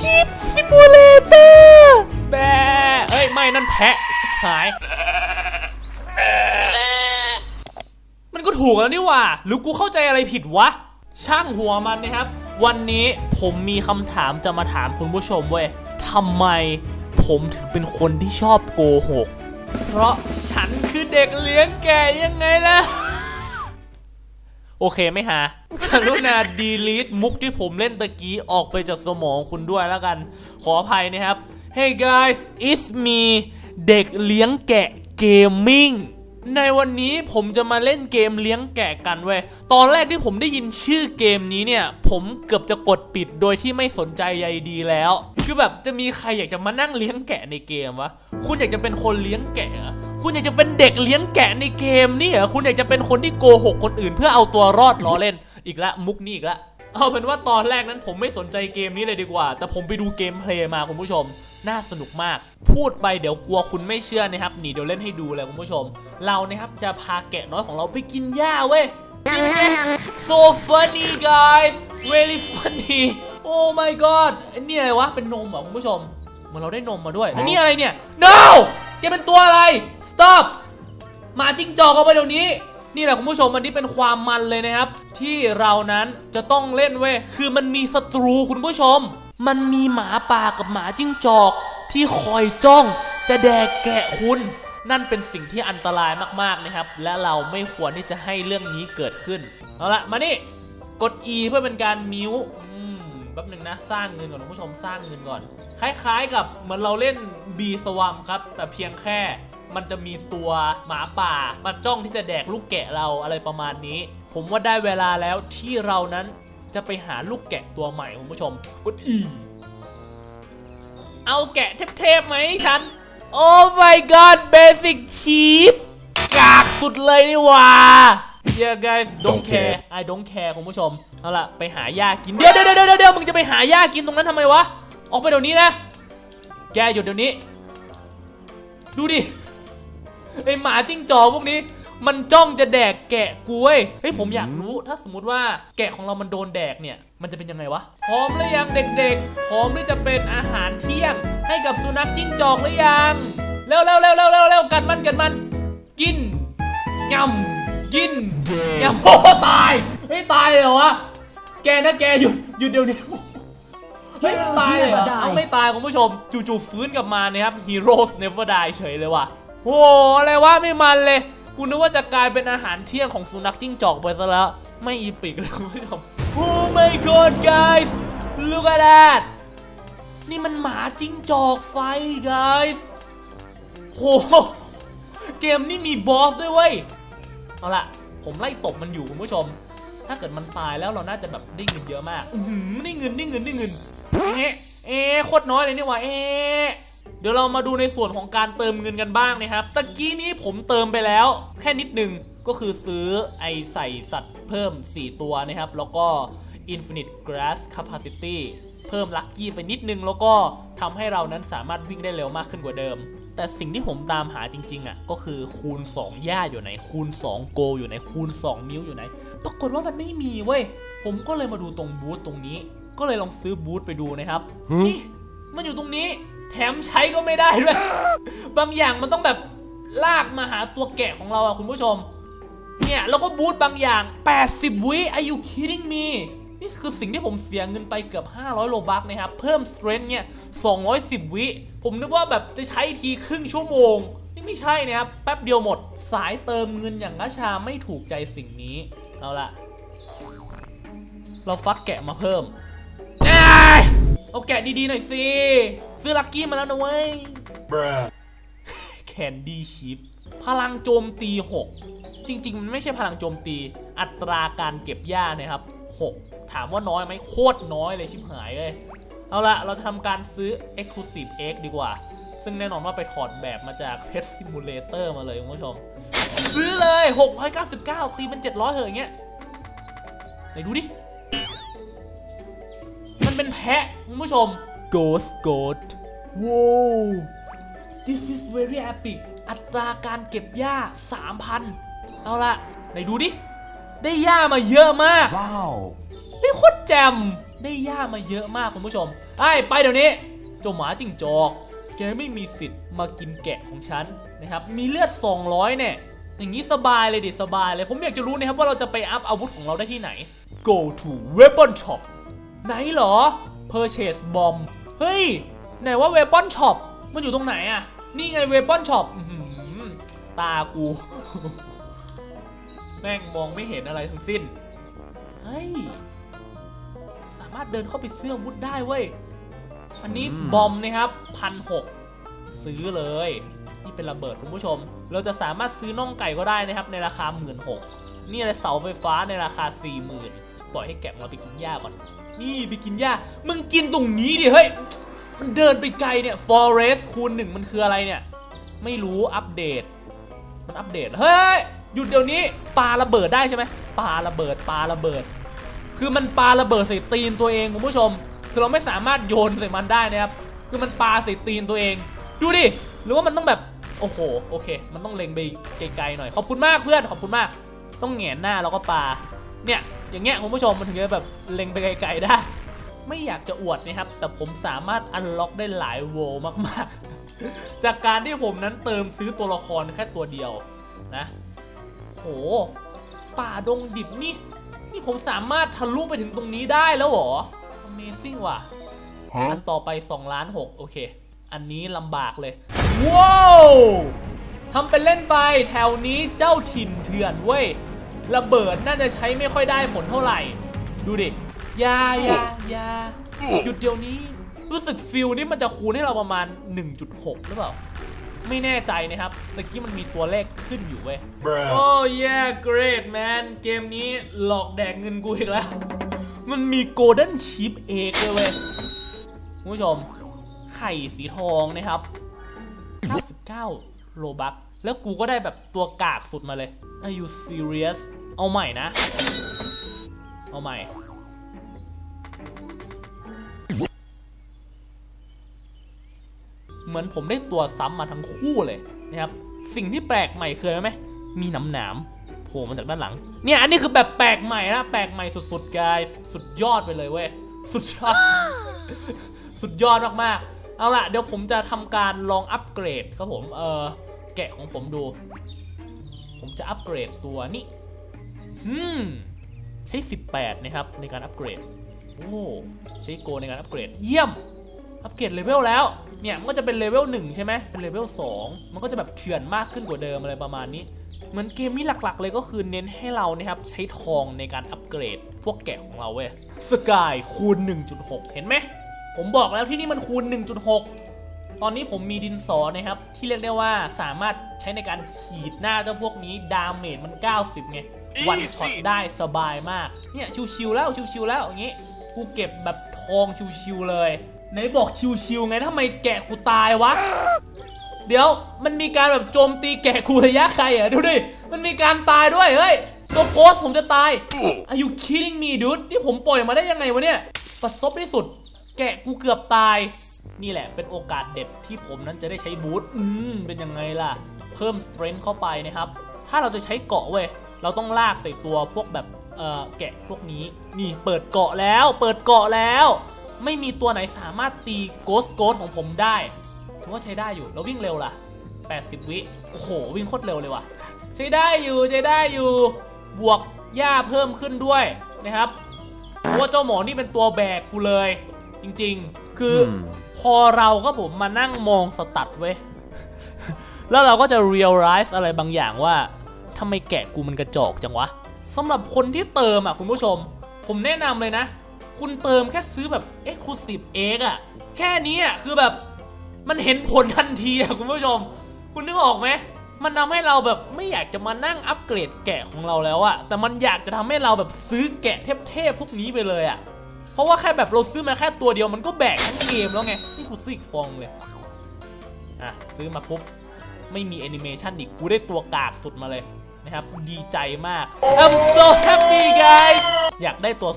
ชิปซิมูเลเตอร์แบเอ้ย ไม่นั่นแพะ ชิบหาย มันก็ถูกแล้วนี่หว่า หรือกูเข้าใจอะไรผิดวะ ช่างหัวมันนะครับ วันนี้ผมมีคำถามจะมาถามคุณผู้ชมเว้ยทำไมผมถึงเป็นคนที่ชอบโกหก เพราะฉันคือเด็กเลี้ยงแก่ยังไงล่ะ โอเคไหมฮะกรุณาดีลีทมุกที่ผมเล่นตะกี้ออกไปจากสมองคุณด้วยแล้วกัน ขออภัยนะครับ Hey guys it's me เด็กเลี้ยงแกะเกมมิ่ง ในวันนี้ผมจะมาเล่นเกมเลี้ยงแกะกันเว้ย ตอนแรกที่ผมได้ยินชื่อเกมนี้เนี่ย ผมเกือบจะกดปิดโดยที่ไม่สนใจใยดีแล้ว คือแบบจะมีใครอยากจะมานั่งเลี้ยงแกะในเกมวะ คุณอยากจะเป็นคนเลี้ยงแกะ คุณอยากจะเป็นเด็กเลี้ยงแกะในเกมนี่เหรอ คุณอยากจะเป็นคนที่โกหกคนอื่น เพื่อเอาตัวรอดล้อเล่น อีกละมุกนี้อีกละ เอาเป็นว่าตอนแรกนั้นผมไม่สนใจเกมนี้เลยดีกว่า แต่ผมไปดูเกมเพลย์มาคุณผู้ชม น่าสนุกมาก พูดไปเดี๋ยวกลัวคุณไม่เชื่อนะครับหนีเดี๋ยวเล่นให้ดูเลยคุณผู้ชม เรานะครับจะพาแกะน้อยของเราไปกินหญ้าเว้ยนี่เป็นไง so funny guys very funny oh my god นนี่อะไรวะ เป็นนมเหรอคุณผู้ชม เหมือนเราได้นมมาด้วยอันนี้อะไรเนี่ย no แกเป็นตัวอะไร stop หมาจิ้งจอกเอาไปเดี๋ยวนี้ นี่แหละคุณผู้ชมอันนี้เป็นความมันเลยนะครับ ที่เรานั้นจะต้องเล่นเว้ยคือมันมีศัตรูคุณผู้ชม มันมีหมาป่ากับหมาจิ้งจอก ที่คอยจ้องจะแดกแกะคุณ นั่นเป็นสิ่งที่อันตรายมากๆนะครับ และเราไม่ควรที่จะให้เรื่องนี้เกิดขึ้นเอาละมานี่กด E เพื่อเป็นการมิวแป๊บหนึ่งนะสร้างเงินก่อนคุณผู้ชมสร้างเงินก่อน คล้าย ๆ กับเหมือนเราเล่น B สว m ครับ แต่เพียงแค่ มันจะมีตัวหมาป่ามาจ้องที่จะแดกลูกแกะเราอะไรประมาณนี้ ผมว่าได้เวลาแล้วที่เรานั้นจะไปหาลูกแกะตัวใหม่คุณผู้ชมกด E เอาแกะเทพๆไหมาให้ฉัน โอ้ my god basic cheap กากสุดเลยนี่หว่า yeah guys don't Don't care care I don't care คุณผู้ชม เอาล่ะ ไปหาหญ้ากินเดี๋ยวเดี๋ยวเดี๋ยวเดี๋ยวเดี๋ยวมึงจะไปหาหญ้ากินตรงนั้นทำไมวะ ออกไปเดี๋ยวนี้นะ แกหยุดเดี๋ยวนี้ ดูดิ ไอหมาจิ้งจอกพวกนี้ มันจ้องจะแดกแกะกูเว้ยเฮ้ยผมอยากรู้ถ้าสมมติว่าแกะของเรามันโดนแดกเนี่ย มันจะเป็นยังไงวะ พร้อมหรือยังเด็กๆ พร้อมที่จะเป็นอาหารเที่ยง ให้กับสุนัขจิ้งจอกหรือยังเร็วเร็วเร็วเร็วเร็วเร็วกันมันกันมัน กินงำกินงำโอ้ตายไม่ตายเลยเหรอวะแกนะแกหยุดหยุดเดี๋ยวนี้เฮ้ยตายเลยเหรอเอาไม่ตายคุณผู้ชมจู่ๆฟื้นกลับมานะครับ Heroes Never Die เฉยเลยว่ะ โอ้อะไรวะไม่มันเลยกูนึกว่าจะกลายเป็นอาหารเที่ยงของสุนัขจิ้งจอกไปซะแล้ว ไม่อีปิกเลยคุณผู้ชม Oh my god guys look at that นี่มันหมาจิ้งจอกไฟ guys โหเกมนี้มีบอสด้วยเว้ย เอาล่ะ ผมไล่ตบมันอยู่คุณผู้ชม ถ้าเกิดมันตายแล้วเราน่าจะแบบได้เงินเยอะมาก อือหือได้เงินได้เงินได้เงิน เอ๊ะเอ๊ะโคตรน้อยเลยนี่ว่าเอ๊ะ เดี๋ยวเรามาดูในส่วนของการเติมเงินกันบ้างนะครับ ตะกี้นี้ผมเติมไปแล้วแค่นิดหนึ่งก็คือซื้อไอใส่สัตว์เพิ่ม 4 ตัวนะครับ แล้วก็ Infinite Grass Capacity เพิ่มลัคกี้ไปนิดนึง แล้วก็ทำให้เรานั้นสามารถวิ่งได้เร็วมากขึ้นกว่าเดิม แต่สิ่งที่ผมตามหาจริง ๆอะก็คือคูณ 2 ย่าอยู่ไหน คูณ 2 โก อยู่ไหน คูณ2นิ้วอยู่ไหน ปรากฏว่ามันไม่มีเว้ย ผมก็เลยมาดูตรงบูธตรงนี้ ก็เลยลองซื้อบูธไปดูนะครับนี่มันอยู่ตรงนี้ แถมใช้ก็ไม่ได้ด้วย บางอย่างมันต้องแบบลากมาหาตัวแกะของเราอะคุณผู้ชม เนี่ยแล้วก็บูธบางอย่าง 80 วิ Are you kidding me นี่คือสิ่งที่ผมเสียเงินไปเกือบ 500 โลบักนะครับ เพิ่ม strength เนี่ย 210 วิ ผมนึกว่าแบบจะใช้ทีครึ่งชั่วโมง นี่ไม่ใช่นะครับ แป๊บเดียวหมด สายเติมเงินอย่างระชาไม่ถูกใจสิ่งนี้ เอาละเราฟักแกะมาเพิ่ม เอ้ยเอาแกะดีๆหน่อยสิ ซื้อลักกี้มาแล้วนะเว้ย Bruh. แคนดี้ชิป พลังโจมตี 6 จริง ๆ มันไม่ใช่พลังโจมตี อัตราการเก็บหญ้านะครับ 6 ถามว่าน้อยไหมโคตรน้อยเลยชิบหายเลย เอาละเราจะทำการซื้อ Exclusive X ดีกว่า ซึ่งแน่นอนว่าไปถอดแบบมาจาก Pet Simulator มาเลยคุณผู้ชม ซื้อเลย 699 ตีเป็น 700เหอะอย่างเงี้ยไหนดูดิมันเป็น แพะคุณผู้ชม Ghost Goat ว้าว This is very epic อัตราการเก็บหญ้า 3,000 เอาละไหนดูดิ ได้หญ้ามาเยอะมาก Wow. เฮ้ยโคตรแจมได้ย่ามาเยอะมากคุณผู้ชมไอ้ยไปเดี๋ยวนี้เจ้าหมาจิ้งจอก แกไม่มีสิทธิ์มากินแกะของฉันนะครับ มีเลือด 200เนี่ยอย่างนี้สบายเลยดิสบายเลย ผมอยากจะรู้นะครับว่าเราจะไปอัพอาวุธของเราได้ที่ไหน go to weapon shop ไหนเหรอ purchase bomb เฮ้ย ไหนว่า weapon shop มันอยู่ตรงไหนอะนี่ไง weapon shop อื้อหือตากู แม่งมองไม่เห็นอะไรทั้งสิ้น เฮ้ย สามารถเดินเข้าไปซื้ออาวุธได้เว้ย อันนี้อืมบอมนะครับพันหกซื้อเลย นี่เป็นระเบิดคุณผู้ชม เราจะสามารถซื้อน่องไก่ก็ได้นะครับ ในราคาหมื่นหกนี่อะไรเสาไฟฟ้าในราคา4ี่หมื่นปล่อยให้แกะเราไปกินหญ้าก่อน นี่ไปกินหญ้า มึงกินตรงนี้ดิเฮ้ย มันเดินไปไกลเนี่ย forest คูณหนึ่งมันคืออะไรเนี่ย ไม่รู้อัปเดต มันอัปเดต เฮ้ย หยุดเดี๋ยวนี้ปาระเบิดได้ใช่ไหมปาระเบิดปาระเบิด คือมันปาระเบิดใส่ตีนตัวเองคุณผู้ชม คือเราไม่สามารถโยนใส่มันได้นะครับ คือมันปาใส่ตีนตัวเอง ดูดิ หรือว่ามันต้องแบบ โอ้โห โอเค มันต้องเล็งไปไกลๆหน่อย ขอบคุณมากเพื่อน ขอบคุณมาก ต้องแหงนหน้าแล้วก็ปา เนี่ย อย่างเงี้ยคุณผู้ชมมันถึงจะแบบเล็งไปไกลๆได้ ไม่อยากจะอวดนะครับ แต่ผมสามารถอันล็อกได้หลายโวลมากๆ จากการที่ผมนั้นเติมซื้อตัวละครแค่ตัวเดียวนะ โห ป่าดงดิบนี่นี่ผมสามารถทะลุไปถึงตรงนี้ได้แล้วเหรอ Amazing ว่ะ อันต่อไป2ล้าน6โอเค อันนี้ลำบากเลย ว้าวทำเป็นเล่นไปแถวนี้เจ้าถิ่นเถื่อนเว้ย ระเบิดน่าจะใช้ไม่ค่อยได้ผลเท่าไหร่ ดูดิอยาอยาอยาหยุดเดี๋ยวนี้ รู้สึกฟิลนี่มันจะคูณให้เราประมาณ 1.6 หรือเปล่า ไม่แน่ใจนะครับตะกี้มันมีตัวเลขขึ้นอยู่เว้ยโอ้ย yeah great man เกมนี้หลอกแดกเงินกูอีกแล้ว มันมี golden chip egg ด้วยเว้ยคุณผู้ชม ไข่สีทองนะครับ 99 โลบัก แล้วกูก็ได้แบบตัวกากสุดมาเลย Are you serious เอาใหม่นะ เอาใหม่ เหมือนผมได้ตัวซ้ำมาทั้งคู่เลยนะครับ สิ่งที่แปลกใหม่คืออะไรไหม มีหนำหนามโผล่มาจากด้านหลัง เนี่ย อันนี้คือแบบแปลกใหม่นะ แปลกใหม่สุดๆ guys สุดยอดไปเลยเว้ย สุดยอด สุดยอดมากๆ เอาล่ะ เดี๋ยวผมจะทำการลองอัปเกรดครับผม เออ แกะของผมดู ผมจะอัปเกรดตัวนี้อืมใช้ 18 นะครับ ในการอัปเกรด โอ้ ใช้โกในการอัปเกรด เยี่ยม อัปเกรดเลเวลแล้ว เนี่ย มันก็จะเป็นเลเวล1ใช่ไหม เป็นเลเวล2มันก็จะแบบเถื่อนมากขึ้นกว่าเดิมอะไรประมาณนี้ เหมือนเกมนี้หลักๆ เลยก็คือเน้นให้เรานะครับ ใช้ทองในการอัปเกรด พวกแกะของเราเว้ย สกายคูณ 1.6 เห็นไหม ผมบอกแล้วที่นี่มันคูณ 1.6 ตอนนี้ผมมีดินสอนะครับ ที่เรียกได้ว่าสามารถใช้ในการขีดหน้าเจ้าพวกนี้ดาเมจมัน 90 ไง วันช็อตได้สบายมาก เนี่ยชิวๆแล้วชิวๆแล้วอย่างงี้ กูเก็บแบบทองชิวๆเลยไหนบอกชิวๆไงทำไมแกะกูตายวะ เดี๋ยวมันมีการแบบโจมตีแกะกูระยะไกลเหรอะดูดิ มันมีการตายด้วยเฮ้ยตัวโกสผมจะตาย Are you kidding me dude นี่ผมปล่อยมาได้ยังไงวะเนี่ย ประสบที่สุด แกะกูเกือบตาย นี่แหละเป็นโอกาสเด็ดที่ผมนั้นจะได้ใช้บูทอืมเป็นยังไงล่ะ เพิ่ม strength เข้าไปนะครับ ถ้าเราจะใช้เกาะเว้ย เราต้องลากใส่ตัวพวกแบบเอ่อแกะพวกนี้ นี่เปิดเกาะแล้ว เปิดเกาะแล้ว ไม่มีตัวไหนสามารถตีโกสโกสของผมได้ถือว่าใช้ได้อยู่ แล้ววิ่งเร็วล่ะ 80 วิ โอ้โห วิ่งโคตรเร็วเลยว่ะ ใช้ได้อยู่ ใช้ได้อยู่ บวกหญ้าเพิ่มขึ้นด้วยนะครับเพราะว่าเจ้าหมอนี่เป็นตัวแบกกูเลย จริง ๆ คือ พอเราก็ผมมานั่งมองสตัดเว้ย แล้วเราก็จะ realize อะไรบางอย่างว่าทำไมแกะกูมันกระจอกจังวะสำหรับคนที่เติมอะคุณผู้ชม ผมแนะนำเลยนะ คุณเติมแค่ซื้อแบบ exclusive egg อะ แค่นี้อะคือแบบมันเห็นผลทันทีอะคุณผู้ชม คุณนึกออกไหมมันทำให้เราแบบไม่อยากจะมานั่งอัปเกรดแกะของเราแล้วอะแต่มันอยากจะทำให้เราแบบซื้อแกะเทพๆพวกนี้ไปเลยอะ เพราะว่าแค่แบบเราซื้อมาแค่ตัวเดียวมันก็แบกทั้งเกมแล้วไง นี่กูซื้ออีกฟองเลย อะ ซื้อมาปุ๊บ ไม่มีแอนิเมชันอีก กูได้ตัวกากสุดมาเลยนะครับ ดีใจมาก I'm so happy guys อยากได้ตัว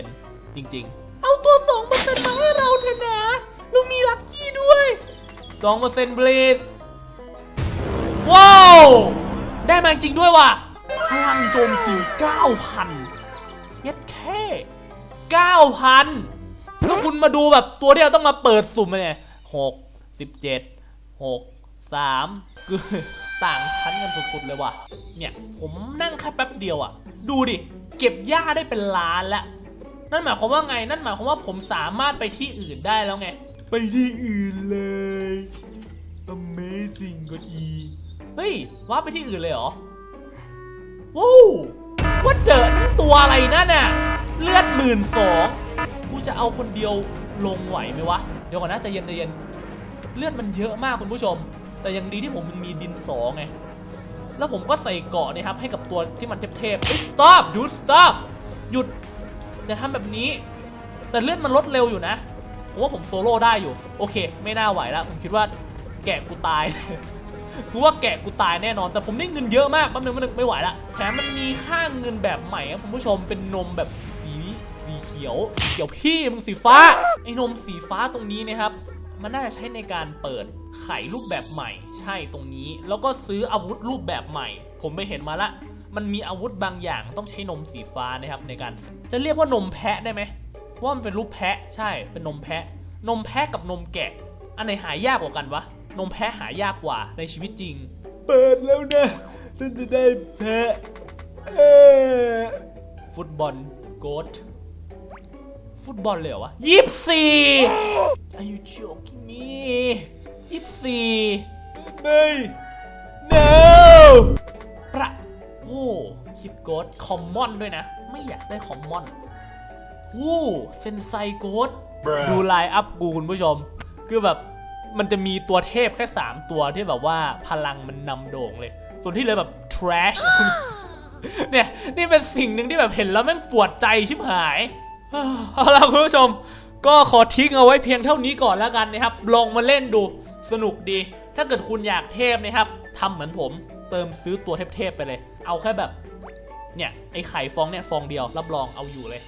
2%จริงๆ เอาตัว 2%มาให้เราเถอะนะเรามีลัคกี้ด้วย 2% please ว้าว ได้มาจริงด้วยว่ะพลังโจมตี 9,000 เย็ดแค่ 9,000 แล้วคุณมาดูแบบตัวที่เราต้องมาเปิดสุ่มเนี่ยหกสิบเจ็ดหกสามคือต่างชั้นกันสุดๆเลยว่ะ เนี่ย ผมนั่งแค่แป๊บเดียวอะ่ะ ดูดิ เก็บหญ้าได้เป็นล้านแล้ว นั่นหมายความว่าไง นั่นหมายความว่าผมสามารถไปที่อื่นได้แล้วไง ไปที่อื่นเลย Amazing กด E เฮ้ยว่าไปที่อื่นเลยเหรอว้าวว่าเดอะนั่นตัวอะไรนั่นน่ะ เลือดหมื่นสองกูจะเอาคนเดียวลงไหวไหมวะ เดี๋ยวก่อนนะใจเย็นใจเย็น เลือดมันเยอะมากคุณผู้ชม แต่ยังดีที่ผมยังมีดินสองไง แล้วผมก็ใส่เกาะนะครับ ให้กับตัวที่มันเทพๆเฮ้ย stop dude stop หยุดอย่าทำแบบนี้ แต่เลือดมันลดเร็วอยู่นะ ผมว่าผมโซโล่ได้อยู่ โอเค ไม่น่าไหวแล้ว ผมคิดว่าแกะกูตายคือว่าแกะกูตายแน่นอน แต่ผมได้เงินเยอะมากแป๊บนึงแป๊บนึงไม่ไหวละแถมมันมีค่าเงินแบบใหม่ครับคุณผู้ชมเป็นนมแบบ ขียวสีเขียวพี่มึงสีฟ้าไอ้นมสีฟ้าตรงนี้นะครับ มันน่าจะใช้ในการเปิดไขรูปแบบใหม่ ใช่ตรงนี้ แล้วก็ซื้ออาวุธรูปแบบใหม่ ผมไปเห็นมาละ มันมีอาวุธบางอย่างต้องใช้นมสีฟ้านะครับในการจะเรียกว่านมแพะได้ไหมเพราะว่ามันเป็นรูปแพะใช่เป็นนมแพะ นมแพะกับนมแกะ อันไหนหายากกว่ากันวะนมแพะหายากกว่าในชีวิตจริง เปิดแล้วนะฉันจะได้แพะฟุตบอลโกด ฟุตบอลเลยเหรอวะยี่สิบสี่ Are you joking me ยี่สิบสี่ไม่ no ประโอ้คิดโกดคอมมอนด้วยนะ ไม่อยากได้คอมมอนโอ้เซนไซโกดดูไลน์อัพกูคุณผู้ชม คือแบบมันจะมีตัวเทพแค่ 3 ตัวที่แบบว่าพลังมันนำโด่งเลย ส่วนที่เหลยแบบ trash เนี่ย นี่เป็นสิ่งหนึ่งที่แบบเห็นแล้วแม่งปวดใจชิบหาย เอาล่ะคุณผู้ชม ก็ขอทิ้งเอาไว้เพียงเท่านี้ก่อนแล้วกันนะครับ ลองมาเล่นดูสนุกดี ถ้าเกิดคุณอยากเทพนะครับทำเหมือนผมเติมซื้อตัวเทพๆไปเลย เอาแค่แบบ เนี่ย ไอไข่ฟองเนี่ยฟองเดียวรับรองเอาอยู่เลย